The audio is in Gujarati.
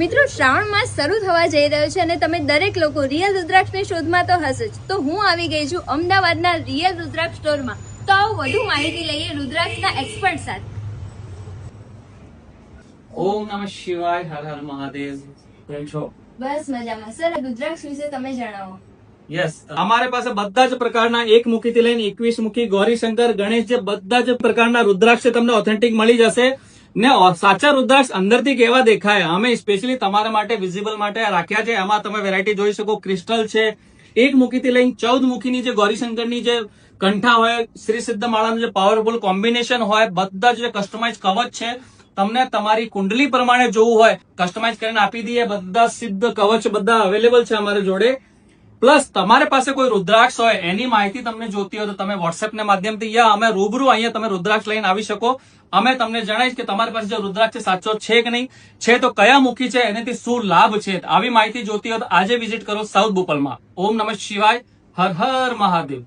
મિત્રો શ્રાવણ માસ શરૂ થવા જઈ રહ્યો છે અને તમે દરેક લોકો રિયલ રુદ્રાક્ષની શોધમાં તો હશે જ. તો હું આવી ગઈ છું અમદાવાદના રિયલ રુદ્રાક્ષ સ્ટોરમાં. તો આવો વધુ માહિતી લઈએ રુદ્રાક્ષના એક્સપર્ટ સાથે. ઓમ નમઃ શિવાય હર હર મહાદેવ. કેમ છો? બસ મજામાં. સર રુદ્રાક્ષ વિશે તમે જણાવો. યસ અમારે પાસે બધા જ પ્રકારના એક મુખીથી લઈને એકવીસ મુખી ગૌરીશંકર ગણેશ જે બધા જ પ્રકારના રુદ્રાક્ષ તમને ઓથેન્ટિક મળી જશે. ને સાચા રુદ્રાક્ષ અંદરથી કેવા દેખાય? અમે સ્પેશિયલી તમારા માટે વિઝિબલ માટે રાખ્યા છે. એમાં તમે વેરાયટી જોઈ શકો. ક્રિસ્ટલ છે. એક મુખીથી લઈને ચૌદ મુખીની જે ગૌરીશંકરની જે કંઠા હોય, શ્રી સિદ્ધ માળાનું જે પાવરફુલ કોમ્બિનેશન હોય, બધા જે કસ્ટમાઇઝ કવચ છે, તમને તમારી કુંડલી પ્રમાણે જોવું હોય કસ્ટમાઇઝ કરીને આપી દઈએ. બધા સિદ્ધ કવચ બધા અવેલેબલ છે અમારી જોડે. પ્લસ તમારી પાસે કોઈ રુદ્રાક્ષ હોય, એની માહિતી તમને જોતી હોય તો તમે વોટ્સએપના માધ્યમથી યા અમે રૂબરૂ અહીંયા તમે રુદ્રાક્ષ લઈને આવી શકો. અમે તમને જણાવીશ કે તમારી પાસે જો રુદ્રાક્ષ છે, સાચો છે કે નહીં, છે તો કયા મુખી છે, એનાથી શું લાભ છે, આવી માહિતી જોતી હોય તો આજે વિઝિટ કરો સાઉથ બોપલમાં. ઓમ નમઃ શિવાય, હર હર મહાદેવ.